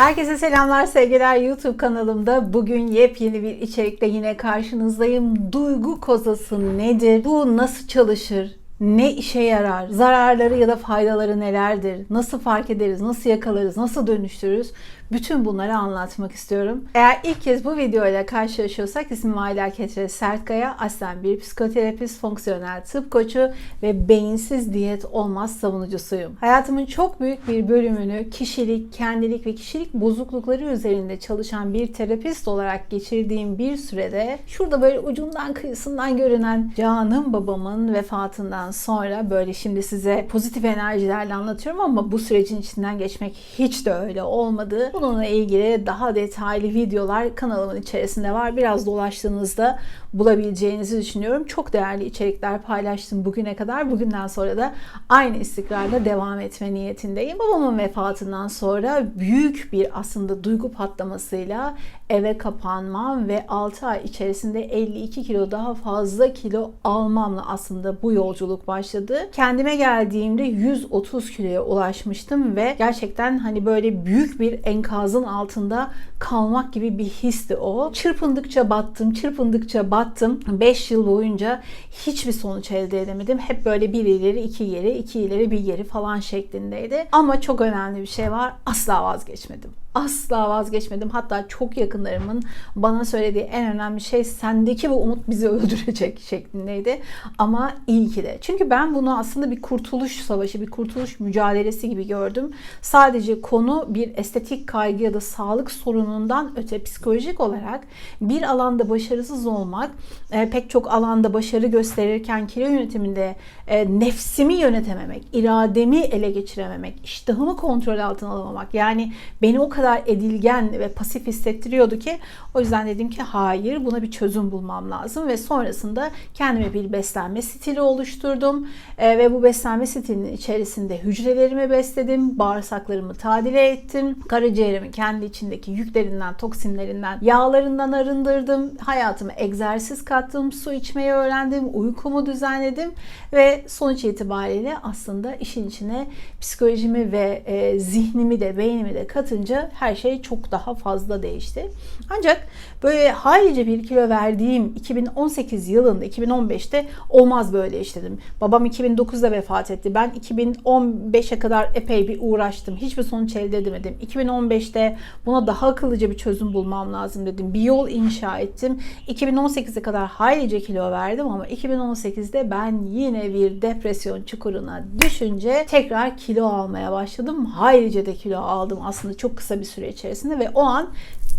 Herkese selamlar, sevgiler YouTube kanalımda. Bugün yepyeni bir içerikte yine karşınızdayım. Duygu kozası nedir? Bu nasıl çalışır? Ne işe yarar? Zararları ya da faydaları nelerdir? Nasıl fark ederiz? Nasıl yakalarız? Nasıl dönüştürürüz? Bütün bunları anlatmak istiyorum. Eğer ilk kez bu videoyla karşılaşıyorsak ismim Ayla Ketre Sertkaya. Aslen bir psikoterapist, fonksiyonel tıp koçu ve beyinsiz diyet olmaz savunucusuyum. Hayatımın çok büyük bir bölümünü kişilik, kendilik ve kişilik bozuklukları üzerinde çalışan bir terapist olarak geçirdiğim bir sürede şurada böyle ucundan kıyısından görünen canım babamın vefatından sonra böyle şimdi size pozitif enerjilerle anlatıyorum ama bu sürecin içinden geçmek hiç de öyle olmadı. Bununla ilgili daha detaylı videolar kanalımın içerisinde var. Biraz dolaştığınızda bulabileceğinizi düşünüyorum. Çok değerli içerikler paylaştım bugüne kadar. Bugünden sonra da aynı istikrarla devam etme niyetindeyim. Babamın vefatından sonra büyük bir aslında duygu patlamasıyla eve kapanmam ve 6 ay içerisinde 52 kilo daha fazla kilo almamla aslında bu yolculuk başladı. Kendime geldiğimde 130 kiloya ulaşmıştım ve gerçekten hani böyle büyük bir enkazın altında kalmak gibi bir histi o. Çırpındıkça battım, çırpındıkça battım. 5 yıl boyunca hiçbir sonuç elde edemedim. Hep böyle bir ileri iki geri, iki ileri bir geri falan şeklindeydi. Ama çok önemli bir şey var. Asla vazgeçmedim asla vazgeçmedim. Hatta çok yakınlarımın bana söylediği en önemli şey sendeki bu umut bizi öldürecek şeklindeydi. Ama iyi ki de. Çünkü ben bunu aslında bir kurtuluş savaşı, bir kurtuluş mücadelesi gibi gördüm. Sadece konu bir estetik kaygı ya da sağlık sorunundan öte psikolojik olarak bir alanda başarısız olmak, e, pek çok alanda başarı gösterirken kilo yönetiminde e, nefsimi yönetememek, irademi ele geçirememek, iştahımı kontrol altına alamamak. Yani beni o kadar kadar edilgen ve pasif hissettiriyordu ki o yüzden dedim ki hayır buna bir çözüm bulmam lazım. Ve sonrasında kendime bir beslenme stili oluşturdum. E, ve bu beslenme stilinin içerisinde hücrelerimi besledim, bağırsaklarımı tadile ettim, karaciğerimi kendi içindeki yüklerinden, toksinlerinden, yağlarından arındırdım, hayatıma egzersiz kattım, su içmeyi öğrendim, uykumu düzenledim ve sonuç itibariyle aslında işin içine psikolojimi ve e, zihnimi de beynimi de katınca her şey çok daha fazla değişti. Ancak böyle haylice bir kilo verdiğim 2018 yılında 2015'te olmaz böyle işte dedim. Babam 2009'da vefat etti. Ben 2015'e kadar epey bir uğraştım. Hiçbir sonuç elde edemedim. 2015'te buna daha akıllıca bir çözüm bulmam lazım dedim. Bir yol inşa ettim. 2018'e kadar haylice kilo verdim ama 2018'de ben yine bir depresyon çukuruna düşünce tekrar kilo almaya başladım. Haylice de kilo aldım aslında çok kısa bir süre içerisinde ve o an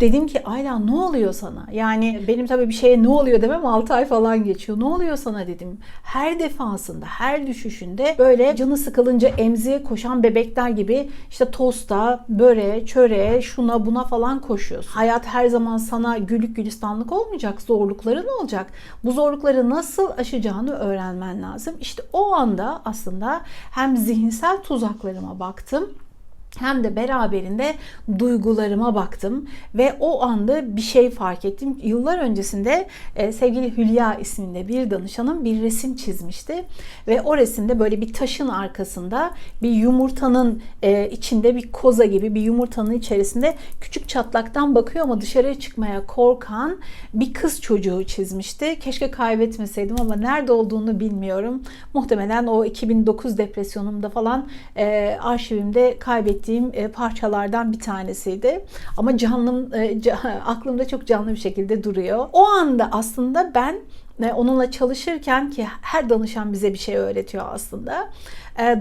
dedim ki Ayla ne oluyor sana? Yani benim tabii bir şeye ne oluyor demem 6 ay falan geçiyor. Ne oluyor sana dedim. Her defasında, her düşüşünde böyle canı sıkılınca emziğe koşan bebekler gibi işte tosta, böreğe, çöreğe, şuna buna falan koşuyorsun. Hayat her zaman sana güllük gülistanlık olmayacak. Zorlukların olacak. Bu zorlukları nasıl aşacağını öğrenmen lazım. İşte o anda aslında hem zihinsel tuzaklarıma baktım hem de beraberinde duygularıma baktım ve o anda bir şey fark ettim. Yıllar öncesinde e, sevgili Hülya isminde bir danışanım bir resim çizmişti ve o resimde böyle bir taşın arkasında bir yumurtanın e, içinde bir koza gibi bir yumurtanın içerisinde küçük çatlaktan bakıyor ama dışarıya çıkmaya korkan bir kız çocuğu çizmişti. Keşke kaybetmeseydim ama nerede olduğunu bilmiyorum. Muhtemelen o 2009 depresyonumda falan e, arşivimde kaybettim ettiğim e, parçalardan bir tanesiydi. Ama canlım e, aklımda çok canlı bir şekilde duruyor. O anda aslında ben e, onunla çalışırken ki her danışan bize bir şey öğretiyor aslında.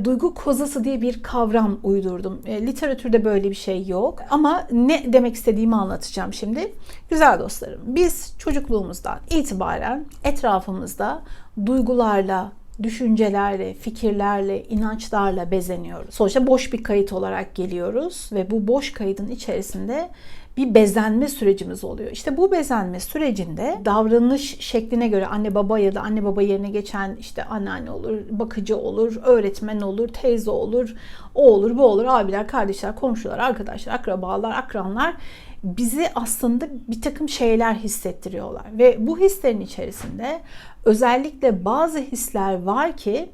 Duygu kozası diye bir kavram uydurdum. Literatürde böyle bir şey yok. Ama ne demek istediğimi anlatacağım şimdi. Güzel dostlarım, biz çocukluğumuzdan itibaren etrafımızda duygularla, düşüncelerle, fikirlerle, inançlarla bezeniyoruz. Sonuçta boş bir kayıt olarak geliyoruz ve bu boş kaydın içerisinde bir bezenme sürecimiz oluyor. İşte bu bezenme sürecinde davranış şekline göre anne baba ya da anne baba yerine geçen işte anneanne olur, bakıcı olur, öğretmen olur, teyze olur, o olur, bu olur, abiler, kardeşler, komşular, arkadaşlar, akrabalar, akranlar bizi aslında bir takım şeyler hissettiriyorlar. Ve bu hislerin içerisinde özellikle bazı hisler var ki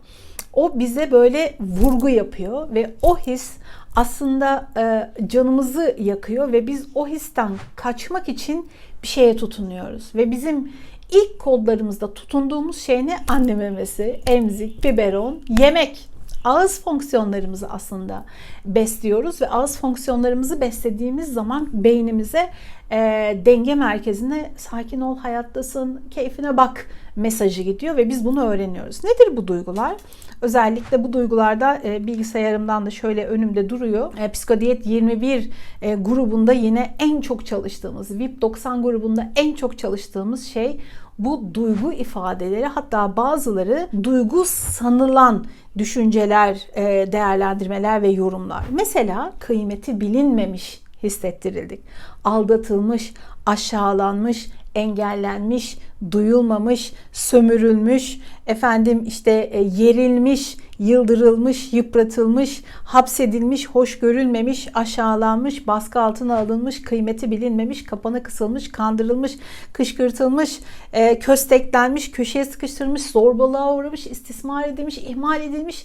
o bize böyle vurgu yapıyor ve o his aslında e, canımızı yakıyor ve biz o histen kaçmak için bir şeye tutunuyoruz. Ve bizim ilk kodlarımızda tutunduğumuz şey ne? Anne memesi, emzik, biberon, yemek. Ağız fonksiyonlarımızı aslında besliyoruz ve ağız fonksiyonlarımızı beslediğimiz zaman beynimize e, denge merkezine sakin ol, hayattasın, keyfine bak mesajı gidiyor ve biz bunu öğreniyoruz. Nedir bu duygular? Özellikle bu duygularda e, bilgisayarımdan da şöyle önümde duruyor. E, Psikodiyet 21 e, grubunda yine en çok çalıştığımız, VIP 90 grubunda en çok çalıştığımız şey bu duygu ifadeleri hatta bazıları duygu sanılan düşünceler, e, değerlendirmeler ve yorumlar. Mesela kıymeti bilinmemiş hissettirildik. Aldatılmış, aşağılanmış, engellenmiş, duyulmamış, sömürülmüş, efendim işte e, yerilmiş, yıldırılmış, yıpratılmış, hapsedilmiş, hoş görülmemiş, aşağılanmış, baskı altına alınmış, kıymeti bilinmemiş, kapana kısılmış, kandırılmış, kışkırtılmış, e, kösteklenmiş, köşeye sıkıştırılmış, zorbalığa uğramış, istismar edilmiş, ihmal edilmiş.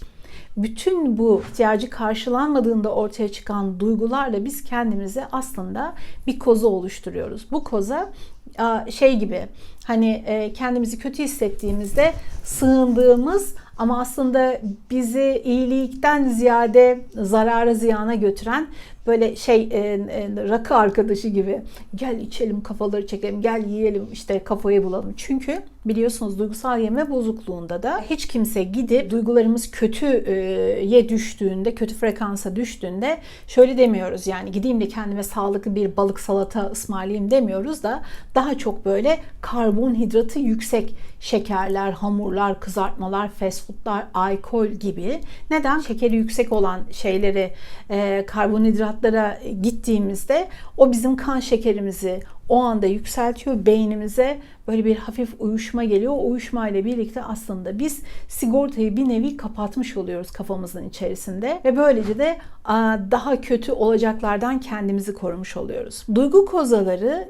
Bütün bu ihtiyacı karşılanmadığında ortaya çıkan duygularla biz kendimize aslında bir koza oluşturuyoruz. Bu koza şey gibi hani e, kendimizi kötü hissettiğimizde sığındığımız ama aslında bizi iyilikten ziyade zarara ziyana götüren böyle şey e, e, rakı arkadaşı gibi gel içelim kafaları çekelim gel yiyelim işte kafayı bulalım. Çünkü biliyorsunuz duygusal yeme bozukluğunda da hiç kimse gidip duygularımız kötüye düştüğünde kötü frekansa düştüğünde şöyle demiyoruz yani gideyim de kendime sağlıklı bir balık salata ısmarlayayım demiyoruz da daha çok böyle karbonhidratı yüksek şekerler, hamurlar, kızartmalar, fast foodlar, alkol gibi neden şekeri yüksek olan şeyleri e, karbonhidratlara gittiğimizde o bizim kan şekerimizi o anda yükseltiyor beynimize böyle bir hafif uyuşma geliyor. O uyuşma ile birlikte aslında biz sigortayı bir nevi kapatmış oluyoruz kafamızın içerisinde ve böylece de daha kötü olacaklardan kendimizi korumuş oluyoruz. Duygu kozaları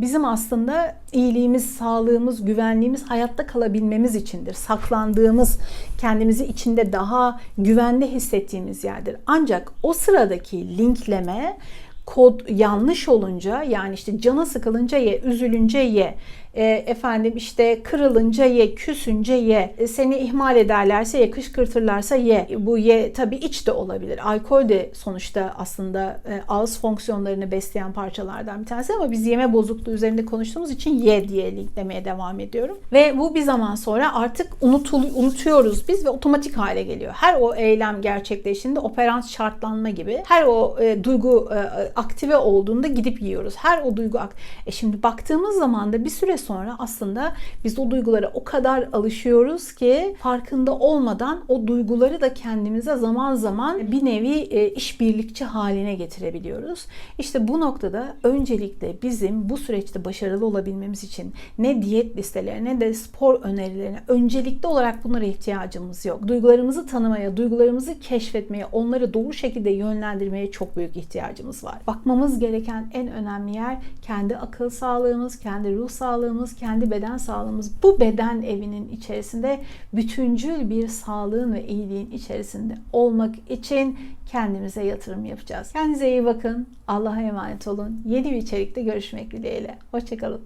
bizim aslında iyiliğimiz, sağlığımız, güvenliğimiz, hayatta kalabilmemiz içindir. Saklandığımız, kendimizi içinde daha güvende hissettiğimiz yerdir. Ancak o sıradaki linkleme kod yanlış olunca yani işte cana sıkılınca ye, üzülünce ye, e, efendim işte kırılınca ye, küsünce ye, e, seni ihmal ederlerse ye, kışkırtırlarsa ye. Bu ye tabii iç de olabilir. Alkol de sonuçta aslında e, ağız fonksiyonlarını besleyen parçalardan bir tanesi ama biz yeme bozukluğu üzerinde konuştuğumuz için ye diye linklemeye devam ediyorum. Ve bu bir zaman sonra artık unutul, unutuyoruz biz ve otomatik hale geliyor. Her o eylem gerçekleştiğinde operant şartlanma gibi her o e, duygu e, aktive olduğunda gidip yiyoruz. Her o duygu e şimdi baktığımız zaman da bir süre sonra aslında biz o duygulara o kadar alışıyoruz ki farkında olmadan o duyguları da kendimize zaman zaman bir nevi e, işbirlikçi haline getirebiliyoruz. İşte bu noktada öncelikle bizim bu süreçte başarılı olabilmemiz için ne diyet listelerine ne de spor önerilerine öncelikli olarak bunlara ihtiyacımız yok. Duygularımızı tanımaya, duygularımızı keşfetmeye, onları doğru şekilde yönlendirmeye çok büyük ihtiyacımız var. Bakmamız gereken en önemli yer kendi akıl sağlığımız, kendi ruh sağlığımız, kendi beden sağlığımız bu beden evinin içerisinde bütüncül bir sağlığın ve iyiliğin içerisinde olmak için kendimize yatırım yapacağız. Kendinize iyi bakın. Allah'a emanet olun. Yeni bir içerikte görüşmek dileğiyle. Hoşçakalın.